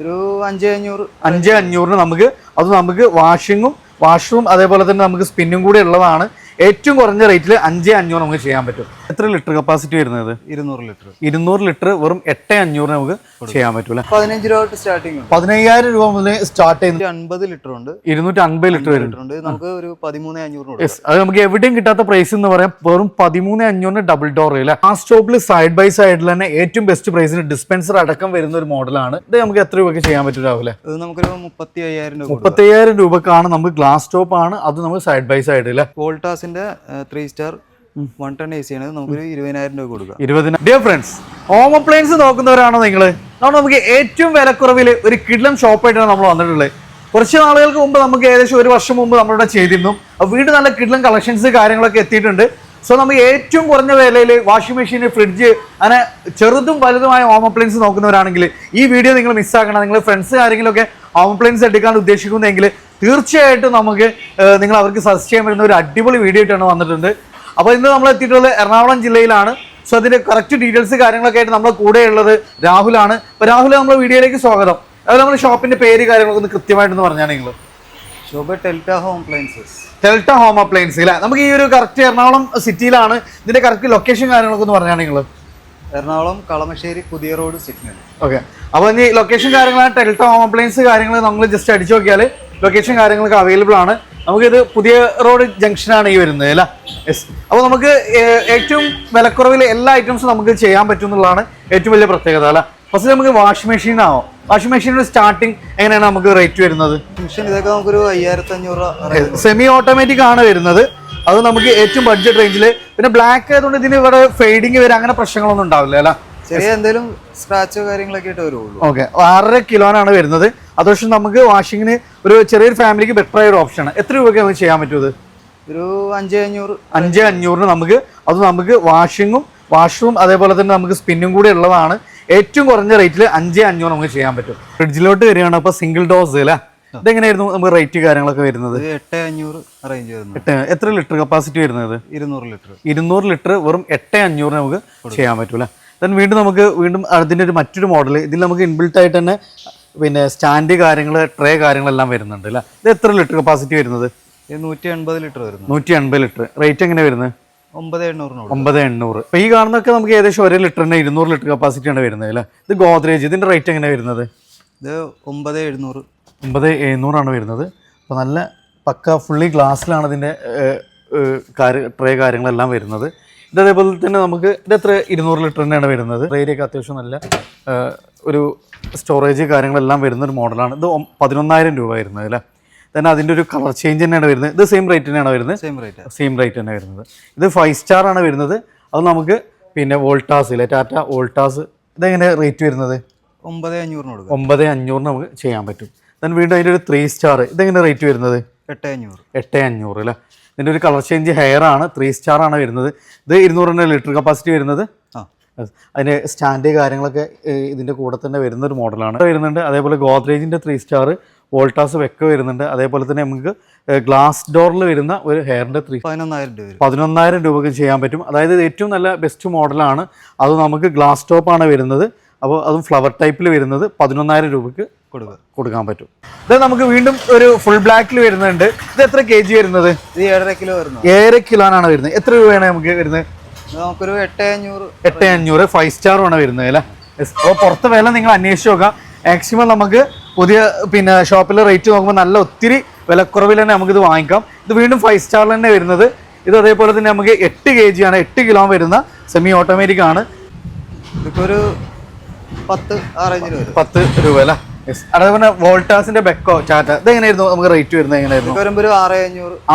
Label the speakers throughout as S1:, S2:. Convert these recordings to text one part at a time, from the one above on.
S1: ഒരു അഞ്ച് അഞ്ഞൂറ്.
S2: അഞ്ച് അഞ്ഞൂറിന് നമുക്ക് അത് നമുക്ക് വാഷിങ്ങും വാഷും അതേപോലെ തന്നെ നമുക്ക് സ്പിന്നും കൂടി ഉള്ളതാണ്. ഏറ്റവും കുറഞ്ഞ റേറ്റിൽ അഞ്ച് അഞ്ഞൂറ് നമുക്ക് ചെയ്യാൻ പറ്റും. എത്ര ലിറ്റർ കപ്പാസിറ്റി വരുന്നത്?
S1: ഇരുന്നൂറ് ലിറ്റർ.
S2: ഇരുന്നൂറ് ലിറ്റർ വെറും എട്ട് അഞ്ഞൂറ് നമുക്ക് ചെയ്യാൻ പറ്റൂല
S1: പതിനഞ്ച് രൂപ തൊട്ട് സ്റ്റാർട്ടിംഗ്
S2: പതിനയ്യായിരം രൂപ മുതൽ സ്റ്റാർട്ട് ചെയ്യുന്നത്
S1: അൻപത് ലിറ്റർ ഉണ്ട്.
S2: ഇരുന്നൂറ്റി അൻപത് ലിറ്റർ വരും
S1: ലിറ്റർ ഉണ്ട്. നമുക്ക് ഒരു പതിമൂന്ന് അഞ്ഞൂറ്
S2: യെസ് അത് നമുക്ക് എവിടെയും കിട്ടാത്ത പ്രൈസ് എന്ന് പറയാം. വെറും പതിമൂന്ന് അഞ്ഞൂറിന് ഡബിൾ ഡോർ അല്ലേ? ആ സ്റ്റോപ്പിൽ സൈഡ് ബൈ സൈഡിൽ തന്നെ ഏറ്റവും ബെസ്റ്റ് പ്രൈസിന് ഡിസ്പെൻസർ അടക്കം വരുന്ന ഒരു മോഡലാണ് ഇത് നമുക്ക് എത്ര രൂപയ്ക്ക് ചെയ്യാൻ പറ്റും രാവിലെ
S1: ഇത് നമുക്കൊരു മുപ്പത്തി അയ്യായിരം രൂപ മുപ്പത്തി
S2: അയ്യായിരം രൂപക്കാണ് നമുക്ക് ഗ്ലാസ് ടോപ്പ് ആണ്. അത് നമുക്ക് സൈഡ് ബൈ സൈഡ് അല്ലേ?
S1: വോൾട്ടാസിന്റെ three star one ton A C ആണ് നമുക്കൊരു ഇരുപതിനായിരം രൂപ കൊടുക്കാം.
S2: ഇരുപതിനായിരം ഡിയർ ഫ്രണ്ട്സ് ഹോം അപ്ലയൻസ് നോക്കുന്നവരാണോ നിങ്ങൾ അതുകൊണ്ട് നമുക്ക് ഏറ്റവും വിലക്കുറവിൽ ഒരു കിഡ്ലം ഷോപ്പായിട്ടാണ് നമ്മൾ വന്നിട്ടുള്ളത്. കുറച്ച് നാളുകൾക്ക് മുമ്പ് നമുക്ക് ഏകദേശം ഒരു വർഷം മുമ്പ് നമ്മളിവിടെ ചെയ്തിരുന്നു. വീട് വീണ്ടും നല്ല കിഡ്ലം കളക്ഷൻസ് കാര്യങ്ങളൊക്കെ എത്തിയിട്ടുണ്ട്. സോ നമുക്ക് ഏറ്റവും കുറഞ്ഞ വിലയിൽ വാഷിംഗ് മെഷീൻ ഫ്രിഡ്ജ് അങ്ങനെ ചെറുതും വലുതുമായ ഹോം അപ്ലയൻസ് നോക്കുന്നവരാണെങ്കിൽ ഈ വീഡിയോ നിങ്ങൾ മിസ്സാക്കണം നിങ്ങൾ ഫ്രണ്ട്സ് ആരെങ്കിലുമൊക്കെ ഹോം അപ്ലയൻസ് എടുക്കാൻ ഉദ്ദേശിക്കുന്നെങ്കിൽ തീർച്ചയായിട്ടും നമുക്ക് നിങ്ങൾ അവർക്ക് സജസ്റ്റ് ചെയ്യാൻ പറ്റുന്ന ഒരു അടിപൊളി വീഡിയോ ആയിട്ടാണ് വന്നിട്ടുണ്ട്. അപ്പോൾ ഇന്ന് നമ്മൾ എത്തിയിട്ടുള്ളത് എറണാകുളം ജില്ലയിലാണ്. സോ അതിന്റെ കറക്റ്റ് ഡീറ്റെയിൽസ് കാര്യങ്ങളൊക്കെ ആയിട്ട് നമ്മുടെ കൂടെ ഉള്ളത് രാഹുലാണ്. അപ്പോൾ രാഹുൽ നമ്മുടെ വീഡിയോയിലേക്ക് സ്വാഗതം. അതുപോലെ നമ്മുടെ ഷോപ്പിന്റെ പേര് കാര്യങ്ങളൊക്കെ ഒന്ന് കൃത്യമായിട്ടൊന്ന് പറഞ്ഞാൽ നിങ്ങൾ
S1: ടെൽറ്റ ഹോം
S2: അപ്ലയൻസ് അല്ലേ നമുക്ക് ഈ ഒരു കറക്റ്റ് എറണാകുളം സിറ്റിയിലാണ് ഇതിന്റെ കറക്റ്റ് ലൊക്കേഷൻ കാര്യങ്ങളൊക്കെ ഒന്ന് പറഞ്ഞാൽ നിങ്ങൾ
S1: എറണാകുളം കളമശ്ശേരി പുതിയ റോഡ് സിഗ്നൽ
S2: ഓക്കെ അപ്പോൾ ഇനി ലൊക്കേഷൻ കാര്യങ്ങളാണ്. ടെൽറ്റ ഹോം അപ്ലയൻസ് കാര്യങ്ങൾ നമ്മൾ ജസ്റ്റ് അടിച്ചു നോക്കിയാൽ ലൊക്കേഷൻ കാര്യങ്ങളൊക്കെ അവൈലബിൾ ആണ്. നമുക്കിത് പുതിയ റോഡ് ജംഗ്ഷനാണ് ഈ വരുന്നത് അല്ലേ? യെസ് അപ്പോൾ നമുക്ക് ഏറ്റവും വിലക്കുറവിൽ എല്ലാ ഐറ്റംസും നമുക്ക് ചെയ്യാൻ പറ്റും എന്നുള്ളതാണ് ഏറ്റവും വലിയ പ്രത്യേകത അല്ല? ഫസ്റ്റ് നമുക്ക് വാഷിംഗ് മെഷീൻ ആവും. വാഷിംഗ് മെഷീനിന്റെ സ്റ്റാർട്ടിങ് എങ്ങനെയാണ് നമുക്ക് റേറ്റ് വരുന്നത്?
S1: മെഷീൻ ഇതൊക്കെ നമുക്കൊരു അയ്യായിരത്തി അഞ്ഞൂറ്
S2: സെമി ഓട്ടോമാറ്റിക് ആണ് വരുന്നത്. അത് നമുക്ക് ഏറ്റവും ബഡ്ജറ്റ് റേഞ്ചിൽ പിന്നെ ബ്ലാക്ക് ആയതുകൊണ്ട് ഇതിന് ഇവിടെ ഫെയ്ഡിങ് വരെ അങ്ങനെ പ്രശ്നങ്ങളൊന്നും ഉണ്ടാവില്ല അല്ല?
S1: ചെറിയ എന്തെങ്കിലും സ്ക്രാച്ചോ കാര്യങ്ങളൊക്കെ ആയിട്ട് വരുള്ളൂ.
S2: ഓക്കെ ആറര കിലോനാണ് വരുന്നത്. അതുപക്ഷെ നമുക്ക് വാഷിങ്ങിന് ഒരു ചെറിയൊരു ഫാമിലിക്ക് ബെറ്റർ ആയ ഒരു ഓപ്ഷനാണ് എത്ര രൂപയ്ക്ക് നമുക്ക് ചെയ്യാൻ പറ്റുമത്
S1: ഒരു അഞ്ച് അഞ്ഞൂറ്.
S2: അഞ്ച് അഞ്ഞൂറിന് നമുക്ക്. അത് നമുക്ക് വാഷിങ്ങും വാഷും അതേപോലെ തന്നെ നമുക്ക് സ്പിന്നും കൂടി ഉള്ളതാണ്. ഏറ്റവും കുറഞ്ഞ റേറ്റിൽ അഞ്ച് അഞ്ഞൂറ് നമുക്ക് ചെയ്യാൻ പറ്റും. ഫ്രിഡ്ജിലോട്ട് വരികയാണ് അപ്പോൾ സിംഗിൾ ഡോസ് അല്ലേ? ഇതെങ്ങനെയായിരുന്നു നമുക്ക് റേറ്റ് കാര്യങ്ങളൊക്കെ വരുന്നത്?
S1: എട്ട് അഞ്ഞൂറ് അറേഞ്ച് വരുന്നത്
S2: എട്ട് എത്ര ലിറ്റർ കപ്പാസിറ്റി വരുന്നത്?
S1: ഇരുന്നൂറ് ലിറ്റർ
S2: ഇരുന്നൂറ് ലിറ്റർ വെറും എട്ട് അഞ്ഞൂറിന് നമുക്ക് ചെയ്യാൻ പറ്റൂല ദെൻ വീണ്ടും നമുക്ക് വീണ്ടും അതിന്റെ ഒരു മറ്റൊരു മോഡൽ ഇതിൽ നമുക്ക് ഇൻബിൽട്ട് ആയിട്ട് തന്നെ പിന്നെ സ്റ്റാൻഡ് കാര്യങ്ങൾ ട്രേ കാര്യങ്ങളെല്ലാം വരുന്നുണ്ട് അല്ലേ? ഇത് എത്ര ലിറ്റർ കപ്പാസിറ്റി വരുന്നത്?
S1: നൂറ്റി എൺപത് ലിറ്റർ വരുന്നു.
S2: നൂറ്റി എൺപത് ലിറ്റർ റേറ്റ് എങ്ങനെ വരുന്നത്?
S1: ഒമ്പത്
S2: എണ്ണൂറ്. ഇപ്പൊ ഈ കാണുന്നൊക്കെ നമുക്ക് ഏകദേശം ഒരു ലിറ്ററിന് ഇരുന്നൂറ് ലിറ്റർ കപ്പാസിറ്റി ആണ് വരുന്നത് അല്ലേ? ഇത് ഗോദ്രേജ് ഇതിന്റെ റേറ്റ് എങ്ങനെ വരുന്നത്?
S1: ഇത് ഒമ്പത് എഴുന്നൂറ്.
S2: ഒമ്പത് എഴുന്നൂറാണ് വരുന്നത്. അപ്പോൾ നല്ല പക്ക ഫുള്ളി ഗ്ലാസ്സിലാണ് ഇതിന്റെ കാര്യ ട്രേ കാര്യങ്ങളെല്ലാം വരുന്നത്. ഇത് അതേപോലെ തന്നെ നമുക്ക് ഇത് എത്ര? ഇരുന്നൂറ് ലിറ്ററിന്റെയാണ് വരുന്നത്. ട്രേയിലേക്ക് അത്യാവശ്യം നല്ല ഒരു സ്റ്റോറേജ് കാര്യങ്ങളെല്ലാം വരുന്ന ഒരു മോഡലാണ് ഇത് പതിനൊന്നായിരം രൂപ വരുന്നത് അല്ലേ? തന്നെ അതിന്റെ ഒരു കളർ ചേഞ്ച് തന്നെയാണ് വരുന്നത്. ഇത് സെയിം റേറ്റ് തന്നെയാണ് വരുന്നത്.
S1: സെയിം റേറ്റ്
S2: സെയിം റേറ്റ് തന്നെ വരുന്നത്. ഇത് ഫൈവ് സ്റ്റാർ ആണ് വരുന്നത്. അത് നമുക്ക് പിന്നെ വോൾട്ടാസ് ഇല്ലേ ടാറ്റ വോൾട്ടാസ് ഇതെങ്ങനെ റേറ്റ് വരുന്നത്?
S1: ഒമ്പത് അഞ്ഞൂറിന് കൊടുക്കും.
S2: ഒമ്പത് അഞ്ഞൂറിന് നമുക്ക് ചെയ്യാൻ പറ്റും. ദെൻ വീണ്ടും അതിന്റെ ഒരു ത്രീ സ്റ്റാർ ഇതെങ്ങനെ റേറ്റ് വരുന്നത്?
S1: എട്ട് അഞ്ഞൂറ്.
S2: എട്ട് അഞ്ഞൂറ് അല്ലേ? ഇതിന്റെ ഒരു കളർ ചേഞ്ച് ഹെയർ ആണ്. ത്രീ സ്റ്റാർ ആണ് വരുന്നത്. ഇത് ഇരുന്നൂറിന്റെ ലിറ്റർ കപ്പാസിറ്റി വരുന്നത്. അതിന് സ്റ്റാൻഡ് കാര്യങ്ങളൊക്കെ ഇതിന്റെ കൂടെ തന്നെ വരുന്ന ഒരു മോഡലാണ് വരുന്നുണ്ട്. അതേപോലെ ഗോദ്രേജിന്റെ ത്രീ സ്റ്റാർ വോൾട്ടാസ് വെക്ക വരുന്നുണ്ട്. അതേപോലെ തന്നെ നമുക്ക് ഗ്ലാസ് ഡോറിൽ വരുന്ന ഒരു ഹെയറിന്റെ ത്രീ
S1: പതിനൊന്നായിരം രൂപ
S2: പതിനൊന്നായിരം രൂപയ്ക്ക് ചെയ്യാൻ പറ്റും. അതായത് ഏറ്റവും നല്ല ബെസ്റ്റ് മോഡലാണ് അത് നമുക്ക് ഗ്ലാസ് ടോപ്പാണ് വരുന്നത്. അപ്പോൾ അതും ഫ്ലവർ ടൈപ്പിൽ വരുന്നത് പതിനൊന്നായിരം രൂപയ്ക്ക്
S1: കൊടുക്കുക.
S2: കൊടുക്കാൻ പറ്റും. ഇത് നമുക്ക് വീണ്ടും ഒരു ഫുൾ ബ്ലാക്കിൽ വരുന്നുണ്ട്. ഇത് എത്ര കെ ജി വരുന്നത്?
S1: ഇത് ഏഴര കിലോ വരുന്നത്
S2: ഏഴര കിലോനാണ് വരുന്നത്. എത്ര രൂപയാണ് നമുക്ക് വരുന്നത്?
S1: നമുക്കൊരു എട്ട് അഞ്ഞൂറ്.
S2: എട്ട് അഞ്ഞൂറ് ഫൈവ് സ്റ്റാറുമാണ് വരുന്നത് അല്ലേ? അപ്പോൾ പുറത്ത് വില നിങ്ങൾ അന്വേഷിച്ച് നോക്കാം. മാക്സിമം നമുക്ക് പുതിയ പിന്നെ ഷോപ്പിലെ റേറ്റ് നോക്കുമ്പോൾ നല്ല ഒത്തിരി വിലക്കുറവിൽ തന്നെ നമുക്കിത് വാങ്ങിക്കാം. ഇത് വീണ്ടും ഫൈവ് സ്റ്റാറിൽ തന്നെ വരുന്നത്. ഇത് അതേപോലെ തന്നെ നമുക്ക് എട്ട് കെ ജി ആണ് എട്ട് കിലോ വരുന്ന സെമി ഓട്ടോമാറ്റിക് ആണ്.
S1: ഇതിപ്പോൾ ഒരു പത്ത്
S2: പത്ത് രൂപ അല്ലേ? അതേപോലെ വോൾട്ടാസിന്റെ ബെക്കോ ചാറ്റ ഇത് എങ്ങനെയായിരുന്നു നമുക്ക് റേറ്റ് വരുന്നത്? എങ്ങനെയായിരുന്നു?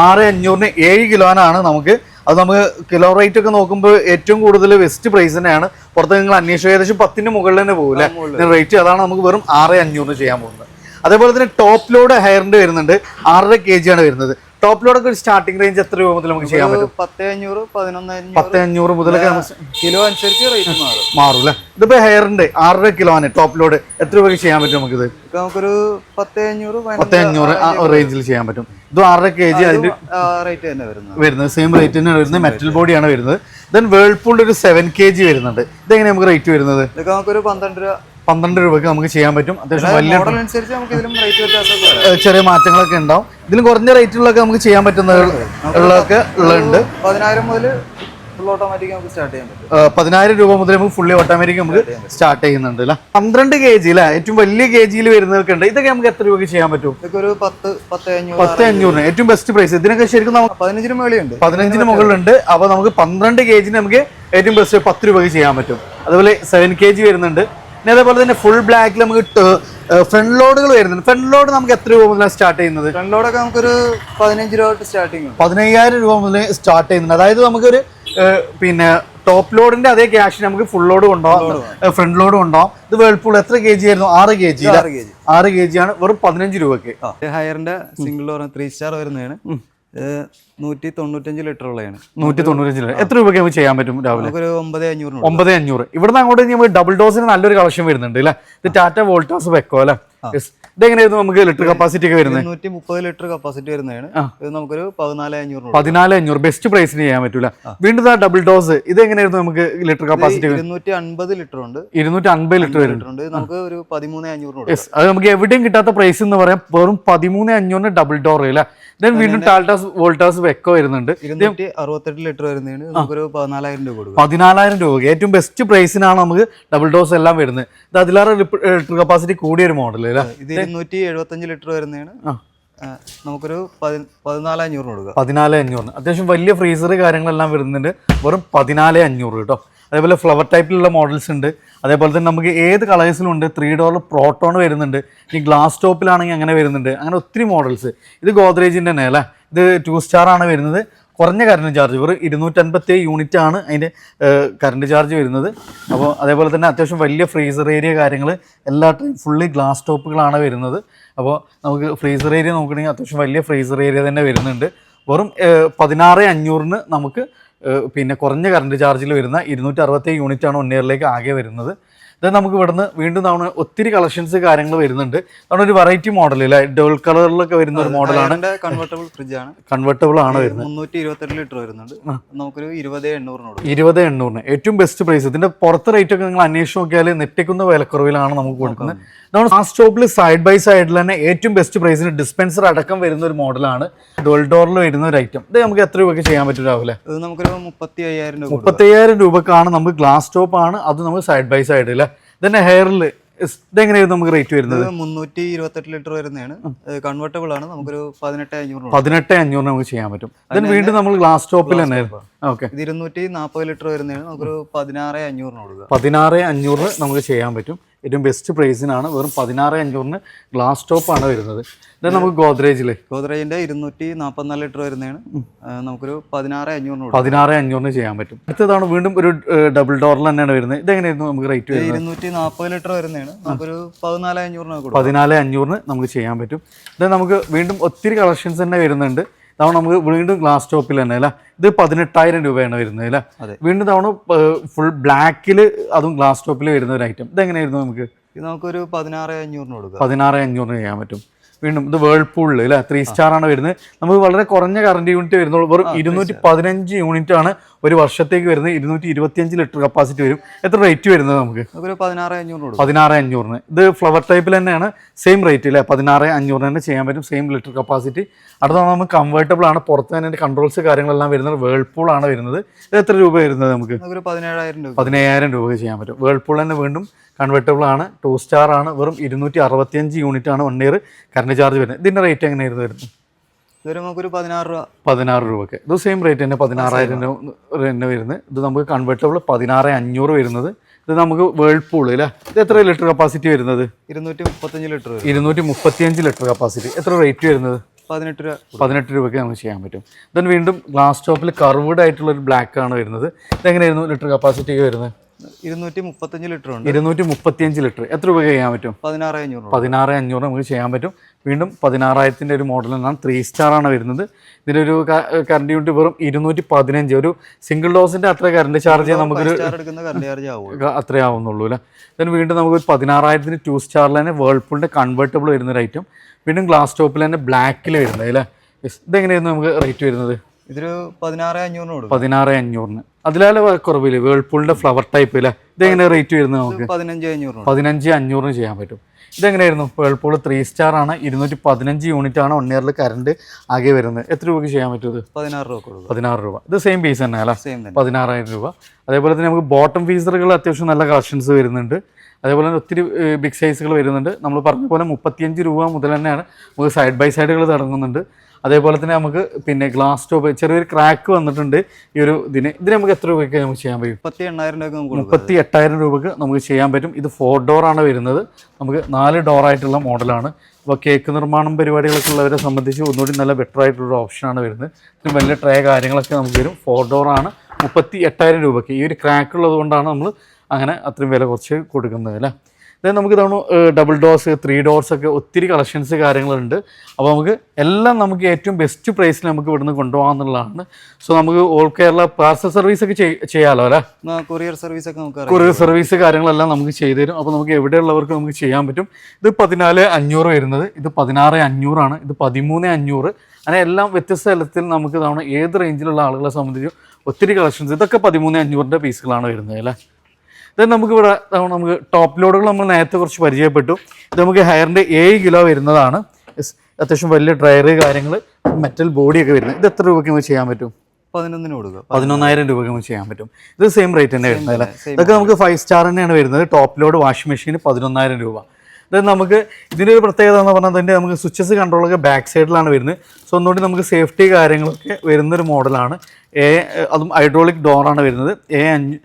S1: ആറ്
S2: അഞ്ഞൂറിന് ഏഴ് കിലോനാണ് നമുക്ക് അത് നമുക്ക് കിലോ റേറ്റ് ഒക്കെ നോക്കുമ്പോൾ ഏറ്റവും കൂടുതൽ വെസ്റ്റ് പ്രൈസ് തന്നെയാണ്. പുറത്ത് നിങ്ങൾ അന്വേഷിച്ചു ഏകദേശം പത്തിന് മുകളിൽ തന്നെ പോകില്ല റേറ്റ് അതാണ് നമുക്ക് വെറും ആറ് അഞ്ഞൂറിന് ചെയ്യാൻ പോകുന്നത്. അതേപോലെ തന്നെ ടോപ്പ് ലോഡ് ഹയറിന്റെ വരുന്നുണ്ട്. ആറര കെ ജി ആണ് വരുന്നത്. ടോപ്പ് ലോഡ് ഒക്കെ ഒരു സ്റ്റാർട്ടിംഗ് റേഞ്ച് എത്ര രൂപ മുതൽ നമുക്ക് ചെയ്യാൻ പറ്റും?
S1: പത്ത് അഞ്ഞൂറ് പതിനൊന്ന്
S2: പത്ത്
S1: അഞ്ഞൂറ്
S2: മുതലൊക്കെ
S1: കിലോ അനുസരിച്ച് റേറ്റ് മാറും.
S2: മാറും അല്ലേ ഇതിപ്പോ ഹെയറിന്റെ ആറര കിലോ ആണ് ടോപ്പ് ലോഡ് എത്ര രൂപയ്ക്ക് ചെയ്യാൻ പറ്റും നമുക്ക്
S1: ഇത് നമുക്കൊരു പത്ത് അഞ്ഞൂറ്
S2: പത്ത് അഞ്ഞൂറ് റേഞ്ചിൽ ചെയ്യാൻ പറ്റും. ഇത് ആറര കെ ജി അതിന്റെ
S1: റേറ്റ് തന്നെ വരുന്നത്.
S2: വരുന്നത്. സെയിം റേറ്റ് തന്നെ വരുന്നത്. മെറ്റൽ ബോഡിയാണ് വരുന്നത്. ദെൻ വേൾപൂളിന്റെ ഒരു സെവൻ കെ ജി വരുന്നുണ്ട്. ഇതെങ്ങനെ നമുക്ക് റേറ്റ് വരുന്നത്?
S1: ഇതൊക്കെ നമുക്കൊരു പന്ത്രണ്ട് രൂപ
S2: പന്ത്രണ്ട് രൂപയ്ക്ക് നമുക്ക് ചെയ്യാൻ പറ്റും. അത്യാവശ്യം വലിയ ചെറിയ മാറ്റങ്ങളൊക്കെ ഉണ്ടാവും. ഇതിലും കുറഞ്ഞ റേറ്റുകളൊക്കെ നമുക്ക് ചെയ്യാൻ പറ്റുന്ന ഉള്ളതൊക്കെ ഉള്ളുണ്ട്.
S1: പതിനായിരം മുതൽ
S2: പതിനായിരം രൂപ മുതൽ നമുക്ക് ഫുള്ളി ഓട്ടോമാറ്റിക് നമുക്ക് സ്റ്റാർട്ട് ചെയ്യുന്നുണ്ട് അല്ലേ പന്ത്രണ്ട് കെ ജി അല്ലേ ഏറ്റവും വലിയ കെ ജിയിൽ വരുന്നതൊക്കെ ഉണ്ട്. ഇതൊക്കെ നമുക്ക് എത്ര രൂപയ്ക്ക് ചെയ്യാൻ പറ്റും?
S1: ഒരു പത്ത് പത്ത് അഞ്ഞൂറ്
S2: അഞ്ഞൂറിന് ഏറ്റവും ബെസ്റ്റ് പ്രൈസ് ഇതിനൊക്കെ ശരിക്കും നമുക്ക്
S1: പതിനഞ്ചിന് മുകളിലുണ്ട്
S2: പതിനഞ്ചിന് മുകളിലുണ്ട്. അപ്പൊ നമുക്ക് പന്ത്രണ്ട് കെ ജിന് നമുക്ക് ഏറ്റവും ബെസ്റ്റ് പത്ത് രൂപയ്ക്ക് ചെയ്യാൻ പറ്റും. അതുപോലെ സെവൻ കെ ജി വരുന്നുണ്ട്. പിന്നെ അതേപോലെ തന്നെ ഫുൾ ബ്ലാക്കിൽ നമുക്ക് ഫ്രണ്ട് ലോഡുകൾ വരുന്നുണ്ട്. ഫ്രണ്ട് ലോഡ് നമുക്ക് എത്ര രൂപ മുതലാണ് സ്റ്റാർട്ട് ചെയ്യുന്നത്?
S1: ഫ്രണ്ട് ലോഡൊക്കെ നമുക്കൊരു പതിനഞ്ച് രൂപ തൊട്ട് സ്റ്റാർട്ടിങ്
S2: പതിനയ്യായിരം രൂപ മുതൽ സ്റ്റാർട്ട് ചെയ്യുന്നുണ്ട്. അതായത് നമുക്കൊരു പിന്നെ ടോപ്പ് ലോഡിന്റെ അതേ ക്യാഷ് നമുക്ക് ഫുൾ ലോഡ് കൊണ്ടുപോകാം. ഫ്രണ്ട് ലോഡ് കൊണ്ടുപോകാം. ഇത് വേൾപൂൾ എത്ര കെ ജി ആയിരുന്നു? ആറ് കെ ജി
S1: ആറ് കെ ജി
S2: ആറ് കെ ജി ആണ്. വെറും പതിനഞ്ച് രൂപയ്ക്ക്
S1: ഹയറിന്റെ സിംഗിൾ പറഞ്ഞ ത്രീ സ്റ്റാർ വരുന്നതാണ്. നൂറ്റി തൊണ്ണൂറ്റഞ്ച് ലിറ്റർ ഉള്ളതാണ്.
S2: നൂറ്റി തൊണ്ണൂറ്റഞ്ച് ലിറ്റർ. എത്ര രൂപയ്ക്ക് നമുക്ക് ചെയ്യാൻ പറ്റും രാവിലെ?
S1: ഒരു ഒമ്പത് അഞ്ഞൂറ്
S2: ഒമ്പത് അഞ്ഞൂറ്. ഇവിടുന്ന് അങ്ങോട്ട് നമ്മൾ ഡബിൾ ഡോസിന് നല്ലൊരു കളക്ഷൻ വരുന്നുണ്ട് അല്ലേ ഇത് ടാറ്റ വോൾട്ടാസ് വെക്കോ അല്ലേ. ഇതെങ്ങനെയായിരുന്നു നമുക്ക് ലിറ്റർ കപ്പാസിറ്റി ഒക്കെ വരുന്നത്?
S1: നൂറ്റി മുപ്പത് ലിറ്റർ കപ്പാസിറ്റി വരുന്നതാണ്. ഇത് നമുക്കൊരു പതിനാല് അഞ്ഞൂറ്
S2: പതിനാല് അഞ്ഞൂറ്. ബെസ്റ്റ് പ്രൈസിന് ചെയ്യാൻ പറ്റൂല. വീണ്ടും ആ ഡബിൾ ഡോസ് ഇത് എങ്ങനെയായിരുന്നു നമുക്ക് ലിറ്റർ കപ്പാസിറ്റി
S1: ഇരുന്നൂറ്റി അൻപത് ലിറ്റർ ഉണ്ട്.
S2: ഇരുന്നൂറ്റി അൻപത് ലിറ്റർ
S1: വരുന്നുണ്ട് നമുക്ക് ഒരു പതിമൂന്ന് അഞ്ഞൂറ്
S2: യെസ് അത് നമുക്ക് എവിടെയും കിട്ടാത്ത പ്രൈസ് എന്ന് പറയാം. വെറും പതിമൂന്ന് അഞ്ഞൂറിന് ഡബിൾ ഡോർ അല്ലേ? ദെൻ വീണ്ടും ടാൽട്ടാസ് വോൾട്ടാസ് വെക്കോ വരുന്നുണ്ട്.
S1: അറുപത്തെട്ട് ലിറ്റർ വരുന്നതാണ്. നമുക്കൊരു പതിനാലായിരം രൂപ കൊടുക്കും.
S2: പതിനാലായിരം രൂപ. ഏറ്റവും ബെസ്റ്റ് പ്രൈസിനാണ് നമുക്ക് ഡബിൾ ഡോസ് എല്ലാം വരുന്നത്. ഇത് അതിലാറ് ലിറ്റർ കപ്പാസിറ്റി കൂടിയ ഒരു മോഡൽ അല്ലേ
S1: ഇത് ഇരുന്നൂറ്റി എഴുപത്തഞ്ച് ലിറ്റർ വരുന്നതാണ്. നമുക്കൊരു പതി- പതിനാല് അഞ്ഞൂറ് കൊടുക്കാം.
S2: പതിനാല് അഞ്ഞൂറിന് അത്യാവശ്യം വലിയ ഫ്രീസർ കാര്യങ്ങളെല്ലാം വരുന്നുണ്ട്. വെറും പതിനാല് അഞ്ഞൂറ് കേട്ടോ അതേപോലെ ഫ്ലവർ ടൈപ്പിലുള്ള മോഡൽസ് ഉണ്ട്. അതേപോലെ തന്നെ നമുക്ക് ഏത് കളേഴ്സിലും ഉണ്ട് ത്രീ ഡോർ പ്രോട്ടോൺ വരുന്നുണ്ട്. ഈ ഗ്ലാസ് ടോപ്പിലാണെങ്കിൽ അങ്ങനെ വരുന്നുണ്ട്. അങ്ങനെ ഒത്തിരി മോഡൽസ് ഇത് ഗോദ്രേജിന്റെ തന്നെ അല്ലേ? ഇത് ടു സ്റ്റാർ ആണ് വരുന്നത്. കുറഞ്ഞ കറണ്ട് ചാർജ് വെറും ഇരുന്നൂറ്റൻപത്തി യൂണിറ്റ് ആണ് അതിന്റെ കറണ്ട് ചാർജ് വരുന്നത്. അപ്പോൾ അതേപോലെ തന്നെ അത്യാവശ്യം വലിയ ഫ്രീസർ ഏരിയ കാര്യങ്ങൾ എല്ലാ ഫുള്ളി ഗ്ലാസ് ടോപ്പുകളാണ് വരുന്നത്. അപ്പോൾ നമുക്ക് ഫ്രീസർ ഏരിയ നോക്കുകയാണെങ്കിൽ അത്യാവശ്യം വലിയ ഫ്രീസർ ഏരിയ തന്നെ വരുന്നുണ്ട്. വെറും പതിനാറ് അഞ്ഞൂറിന് നമുക്ക് പിന്നെ കുറഞ്ഞ കറണ്ട് ചാർജിൽ വരുന്ന ഇരുന്നൂറ്റി അറുപത്തി യൂണിറ്റ് ആണ് വൺ ഇയറിലേക്ക് ആകെ വരുന്നത്. ഇത് നമുക്ക് ഇവിടുന്ന് വീണ്ടും തവണ ഒത്തിരി കളക്ഷൻസ് കാര്യങ്ങൾ വരുന്നുണ്ട്. അതുകൊണ്ട് ഒരു വെറൈറ്റി മോഡൽ അല്ലേ ഡബിൾ കളറിലൊക്കെ വരുന്ന ഒരു മോഡലാണ്
S1: കൺവെർട്ടബിൾ ഫ്രിഡ്ജ് ആണ്.
S2: കൺവെർട്ടബിൾ ആണ് വരുന്നത്.
S1: മുന്നൂറ്റി ഇരുപത്തെട്ട് ലിറ്റർ വരുന്നുണ്ട്. നമുക്കൊരു ഇരുപത് എണ്ണൂറിനോട്
S2: ഇരുപത് എണ്ണൂറിന്. ഏറ്റവും ബെസ്റ്റ് പ്രൈസ് ഇതിന്റെ പുറത്ത് റേറ്റ് ഒക്കെ നിങ്ങൾ അന്വേഷിച്ച് നോക്കിയാൽ നെറ്റിക്കുന്ന വിലക്കുറവിലാണ് നമുക്ക് കൊടുക്കുന്നത്. നമ്മൾ ആ സ്റ്റോപ്പിൽ സൈഡ് ബൈ സൈഡിൽ തന്നെ ഏറ്റവും ബെസ്റ്റ് പ്രൈസിന് ഡിസ്പെൻസർ അടക്കം വരുന്ന ഒരു മോഡലാണ് ഡോൾ ഡോറിൽ വരുന്ന ഒരു ഐറ്റം ഇത് നമുക്ക് എത്ര രൂപയ്ക്ക് ചെയ്യാൻ പറ്റും രാവിലെ
S1: നമുക്കൊരു മുപ്പത്തി അയ്യായിരം രൂപ മുപ്പത്തി
S2: അയ്യായിരം രൂപക്കാണ് നമുക്ക് ഗ്ലാസ് ടോപ്പ് ആണ്. അത് നമുക്ക് സൈഡ് ബൈ സൈഡ് അല്ലേ ഇതന്നെ ഹെയറിൽ ഇതെങ്ങനെയായിരുന്നു നമുക്ക് റേറ്റ് വരുന്നത്?
S1: മുന്നൂറ്റി ഇരുപത്തെട്ട് ലിറ്റർ വരുന്നതാണ്. കൺവെർട്ടബിൾ ആണ്. നമുക്കൊരു പതിനെട്ട് അഞ്ഞൂറ്.
S2: പതിനെട്ട് അഞ്ഞൂറ് നമുക്ക് ചെയ്യാൻ പറ്റും. then വീണ്ടും നമ്മൾ ഗ്ലാസ് ടോപ്പിൽ തന്നെ ഓക്കെ.
S1: ഇത് ഇരുന്നൂറ്റി നാൽപ്പത് ലിറ്റർ വരുന്നതാണ്. നമുക്കൊരു പതിനാറ് അഞ്ഞൂറിന് കൊടുക്കുക.
S2: പതിനാറ് അഞ്ഞൂറ് നമുക്ക് ചെയ്യാൻ പറ്റും. ഏറ്റവും ബെസ്റ്റ് പ്രൈസിനാണ് വെറും പതിനാറ് അഞ്ഞൂറിന് ഗ്ലാസ് ടോപ്പാണ് വരുന്നത്. ഇതാണ് നമുക്ക് ഗോദ്രേജിൽ
S1: ഗോദ്രേജിന്റെ ഇരുന്നൂറ്റി നാൽപ്പത്തിനാല് ലിറ്റർ വരുന്നതാണ്. നമുക്കൊരു പതിനാറ് അഞ്ഞൂറിന്
S2: പതിനാറ് അഞ്ഞൂറിന് ചെയ്യാൻ പറ്റും. അടുത്തതാണ് വീണ്ടും ഒരു ഡബിൾ ഡോറിൽ തന്നെയാണ് വരുന്നത്. ഇതെങ്ങനെയായിരുന്നു നമുക്ക് റേറ്റ്
S1: ഇരുന്നൂറ്റി നാൽപ്പത് ലിറ്റർ വരുന്നതാണ്. നമുക്കൊരു പതിനാല് അഞ്ഞൂറിന്
S2: പതിനാല് അഞ്ഞൂറിന് നമുക്ക് ചെയ്യാൻ പറ്റും. ഇത് നമുക്ക് വീണ്ടും ഒത്തിരി കളക്ഷൻസ് തന്നെ വരുന്നുണ്ട്. തവണ നമുക്ക് വീണ്ടും ഗ്ലാസ് ടോപ്പിൽ തന്നെ അല്ല? ഇത് പതിനെട്ടായിരം രൂപയാണ് വരുന്നത് അല്ലേ? വീണ്ടും തവണ ഫുൾ ബ്ലാക്കിൽ അതും ഗ്ലാസ് ടോപ്പിൽ വരുന്ന ഒരു ഐറ്റം ഇതെങ്ങനെയായിരുന്നു നമുക്ക്?
S1: ഇത് നമുക്കൊരു പതിനാറ് അഞ്ഞൂറിന് കൊടുക്കാം.
S2: പതിനാറ് അഞ്ഞൂറിന് ചെയ്യാൻ പറ്റും. വീണ്ടും ഇത് വേൾപൂളിൽ അല്ലേ? ത്രീ സ്റ്റാർ ആണ് വരുന്നത്. നമുക്ക് വളരെ കുറഞ്ഞ കറണ്ട് യൂണിറ്റ് വരുന്നുള്ളൂ. വെറും ഇരുന്നൂറ്റി പതിനഞ്ച് യൂണിറ്റ് ആണ് ഒരു വർഷത്തേക്ക് വരുന്നത് ഇരുന്നൂറ്റി ഇരുപത്തിയഞ്ച് ലിറ്റർ കപ്പാസിറ്റി വരും. എത്ര റേറ്റ് വരുന്നത് നമുക്ക്?
S1: ഒരു പതിനാറ് അഞ്ഞൂറിന് കൊടുക്കാം.
S2: പതിനാറ് അഞ്ഞൂറിന്. ഇത് ഫ്ലവർ ടൈപ്പിൽ തന്നെയാണ് സെയിം റേറ്റ് അല്ലേ? പതിനാറ് അഞ്ഞൂറിന് തന്നെ ചെയ്യാൻ പറ്റും സെയിം ലിറ്റർ കപ്പാസിറ്റി അടുത്ത നമുക്ക് കംഫർട്ടബിൾ ആണ്. പുറത്ത് തന്നെ കൺട്രോൾസ് കാര്യങ്ങളെല്ലാം വരുന്നത് വേൾപൂൾ ആണ് വരുന്നത്. ഇത് എത്ര രൂപ വരുന്നത് നമുക്ക്?
S1: നമുക്കൊരു പതിനേഴായിരം രൂപ.
S2: പതിനയ്യായിരം രൂപ ചെയ്യാൻ പറ്റും. വേൾപൂൾ തന്നെ വീണ്ടും കൺവെർട്ടബിൾ ആണ്. ടു സ്റ്റാർ ആണ്. വെറും ഇരുന്നൂറ്റി അറുപത്തിയഞ്ച് യൂണിറ്റ് ആണ് വൺ ഇയർ കറണ്ട് ചാർജ് വരുന്നത്. ഇതിന്റെ റേറ്റ് എങ്ങനെയായിരുന്നു വരുന്നത്?
S1: ഇതൊരു നമുക്കൊരു പതിനാറ് രൂപ.
S2: പതിനാറ് രൂപയ്ക്ക് ഇത് സെയിം റേറ്റ് തന്നെ പതിനാറായിരം രൂപ തന്നെ വരുന്നത്. ഇത് നമുക്ക് കൺവേർട്ടബിൾ പതിനാറ് അഞ്ഞൂറ് വരുന്നത്. ഇത് നമുക്ക് വേൾഡ്പൂൾ അല്ലേ? ഇത് എത്ര ലിറ്റർ കപ്പാസിറ്റി വരുന്നത്?
S1: ഇരുന്നൂറ്റി മുപ്പത്തഞ്ച് ലിറ്റർ
S2: ഇരുന്നൂറ്റി മുപ്പത്തിയഞ്ച് ലിറ്റർ കപ്പാസിറ്റി എത്ര റേറ്റ് വരുന്നത്?
S1: പതിനെട്ട് രൂപ.
S2: പതിനെട്ട് രൂപയ്ക്ക് നമുക്ക് ചെയ്യാൻ പറ്റും. ദെൻ വീണ്ടും ഗ്ലാസ് ടോപ്പിൽ കർവ്ഡ് ആയിട്ടുള്ള ഒരു ബ്ലാക്ക് ആണ് വരുന്നത്. ഇതെങ്ങനെയായിരുന്നു ലിറ്റർ കപ്പാസിറ്റി വരുന്നത്?
S1: ഇരുന്നൂറ്റി മുപ്പത്തഞ്ച് ലിറ്റർ ഉണ്ട്.
S2: ഇരുന്നൂറ്റി മുപ്പത്തിയഞ്ച് ലിറ്റർ. എത്ര രൂപ ചെയ്യാൻ പറ്റും?
S1: പതിനാറ് അഞ്ഞൂറ്
S2: പതിനാറ് അഞ്ഞൂറ് നമുക്ക് ചെയ്യാൻ പറ്റും. വീണ്ടും പതിനാറായിരത്തിന്റെ ഒരു മോഡൽ എന്നാണ് ത്രീ സ്റ്റാർ ആണ് വരുന്നത്. ഒരു കറണ്ട് യൂണിറ്റ് വെറും ഇരുന്നൂറ്റി പതിനഞ്ച് ഒരു സിംഗിൾ ഡോസിന്റെ അത്ര കറണ്ട് ചാർജ് നമുക്കൊരു അത്രേ ആവുന്നുള്ളൂ അല്ലേ? Then വീണ്ടും നമുക്ക് പതിനാറായിരത്തിന് ടു സ്റ്റാറിൽ തന്നെ വേൾപൂളിന്റെ കൺവേർട്ടബിൾ വരുന്ന ഒരു ഐറ്റം വീണ്ടും ഗ്ലാസ് ടോപ്പിൽ തന്നെ ബ്ലാക്കിൽ വരുന്നത് അല്ലേ. ഇതെങ്ങനെയായിരുന്നു നമുക്ക് റേറ്റ് വരുന്നത്?
S1: ഇതൊരു പതിനാറ് അഞ്ഞൂറിന് കൊടുക്കും.
S2: പതിനാറ് അഞ്ഞൂറിന്. അതിലാലെ കുറവില്ലേ വേൾപൂളിന്റെ ഫ്ലവർ ടൈപ്പ് അല്ലേ ഇതെങ്ങനെ റേറ്റ് വരുന്നത് നമുക്ക്?
S1: പതിനഞ്ച് അഞ്ഞൂറ്
S2: പതിനഞ്ച് അഞ്ഞൂറിന് ചെയ്യാൻ പറ്റും. ഇതെങ്ങനെയായിരുന്നു? വേൾപൂൾ ത്രീ സ്റ്റാർ ആണ്. ഇരുന്നൂറ്റി പതിനഞ്ച് യൂണിറ്റ് ആണ് വൺ ഇയറിൽ കറണ്ട് ആകെ വരുന്നത്. എത്ര രൂപയ്ക്ക് ചെയ്യാൻ പറ്റും
S1: പതിനാറ് രൂപ
S2: പതിനാറ് രൂപ. ഇത് സെയിം പീസ് തന്നെ അല്ല? പതിനാറായിരം രൂപ. അതേപോലെ തന്നെ നമുക്ക് ബോട്ടം ഫീസറുകൾ അത്യാവശ്യം നല്ല കളക്ഷൻസ് വരുന്നുണ്ട്. അതേപോലെ തന്നെ ഒത്തിരി ബിഗ് സൈസുകൾ വരുന്നുണ്ട്. നമ്മൾ പറഞ്ഞ പോലെ മുപ്പത്തിയഞ്ച് രൂപ മുതൽ തന്നെയാണ് നമുക്ക് സൈഡ് ബൈ സൈഡുകൾ തുടങ്ങുന്നുണ്ട്. അതേപോലെ തന്നെ നമുക്ക് പിന്നെ ഗ്ലാസ് ടോപ്പ് ചെറിയൊരു ക്രാക്ക് വന്നിട്ടുണ്ട് ഈ ഒരു ഇതിന്. ഇതിന് നമുക്ക് എത്ര രൂപയ്ക്ക് നമുക്ക് ചെയ്യാൻ പറ്റും?
S1: മുപ്പത്തി എണ്ണായിരം രൂപ
S2: മുപ്പത്തി എട്ടായിരം രൂപയ്ക്ക് നമുക്ക് ചെയ്യാൻ പറ്റും. ഇത് ഫോർ ഡോറാണ് വരുന്നത്. നമുക്ക് നാല് ഡോറായിട്ടുള്ള മോഡലാണ്. അപ്പോൾ കേക്ക് നിർമ്മാണം പരിപാടികളൊക്കെ ഉള്ളവരെ സംബന്ധിച്ച് ഒന്നുകൂടി നല്ല ബെറ്റർ ആയിട്ടുള്ള ഓപ്ഷനാണ് വരുന്നത്. ഇതിന് വലിയ ട്രേ കാര്യങ്ങളൊക്കെ നമുക്ക് വരും. ഫോർ ഡോറാണ് മുപ്പത്തി എട്ടായിരം രൂപയ്ക്ക്. ഈ ഒരു ക്രാക്ക് ഉള്ളത് കൊണ്ടാണ് നമ്മൾ അങ്ങനെ അത്രയും വില കുറച്ച് കൊടുക്കുന്നത് അല്ലേ? ഇത് നമുക്ക് ഇതാണ് ഡബിൾ ഡോർസ് ത്രീ ഡോർസ് ഒക്കെ ഒത്തിരി കളക്ഷൻസ് കാര്യങ്ങളുണ്ട്. അപ്പോൾ നമുക്ക് എല്ലാം നമുക്ക് ഏറ്റവും ബെസ്റ്റ് പ്രൈസിൽ നമുക്ക് ഇവിടുന്ന് കൊണ്ടുപോകാമെന്നുള്ളതാണ് സോ നമുക്ക് ഓൾ കേരള പാർസൽ സർവീസ് ഒക്കെ ചെയ്- ചെയ്യാമല്ലോ അല്ലേ?
S1: കൊറിയർ സർവീസ് ഒക്കെ നമുക്ക്
S2: കൊറിയർ സർവീസ് കാര്യങ്ങളെല്ലാം നമുക്ക് ചെയ്തു തരും. അപ്പോൾ നമുക്ക് എവിടെയുള്ളവർക്ക് നമുക്ക് ചെയ്യാൻ പറ്റും. ഇത് പതിനാല് അഞ്ഞൂറ് വരുന്നത്. ഇത് പതിനാറ് അഞ്ഞൂറാണ് ഇത് പതിമൂന്ന് അഞ്ഞൂറ്. അങ്ങനെ എല്ലാം വ്യത്യസ്ത തലത്തിൽ നമുക്ക് തവണ ഏത് റേഞ്ചിലുള്ള ആളുകളെ സംബന്ധിച്ചും ഒത്തിരി കളക്ഷൻസ് ഇതൊക്കെ പതിമൂന്ന് അഞ്ഞൂറിന്റെ പീസുകളാണ് വരുന്നത് അല്ലേ? ഇത് നമുക്ക് ഇവിടെ നമുക്ക് ടോപ്പ് ലോഡുകൾ നമ്മൾ നേരത്തെ കുറച്ച് പരിചയപ്പെട്ടു. ഇത് നമുക്ക് ഹെയറിന്റെ ഏഴ് കിലോ വരുന്നതാണ്. അത്യാവശ്യം വലിയ ഡ്രയറ് കാര്യങ്ങൾ മെറ്റൽ ബോഡിയൊക്കെ വരുന്നത്. ഇത് എത്ര രൂപയ്ക്ക് നമുക്ക് ചെയ്യാൻ പറ്റും?
S1: പതിനൊന്നിന് കൊടുക്കുക
S2: പതിനൊന്നായിരം രൂപയ്ക്ക് നമുക്ക് ചെയ്യാൻ പറ്റും. ഇത് സെയിം റേറ്റ് തന്നെ വരുന്നത് അല്ലേ? ഇതൊക്കെ നമുക്ക് ഫൈവ് സ്റ്റാർ തന്നെയാണ് വരുന്നത്. ടോപ്പ് ലോഡ് വാഷിംഗ് മെഷീന് പതിനൊന്നായിരം രൂപ. ദെൻ നമുക്ക് ഇതിന്റെ ഒരു പ്രത്യേകത എന്ന് പറഞ്ഞാൽ തന്നെ നമുക്ക് സ്വിച്ചസ് കൺട്രോളൊക്കെ ബാക്ക് സൈഡിലാണ് വരുന്നത്. സോ ഒന്നുകൂടി നമുക്ക് സേഫ്റ്റി കാര്യങ്ങളൊക്കെ വരുന്നൊരു മോഡലാണ് എ അതും ഹൈഡ്രോളിക് ഡോറാണ് വരുന്നത്. എ അഞ്ച്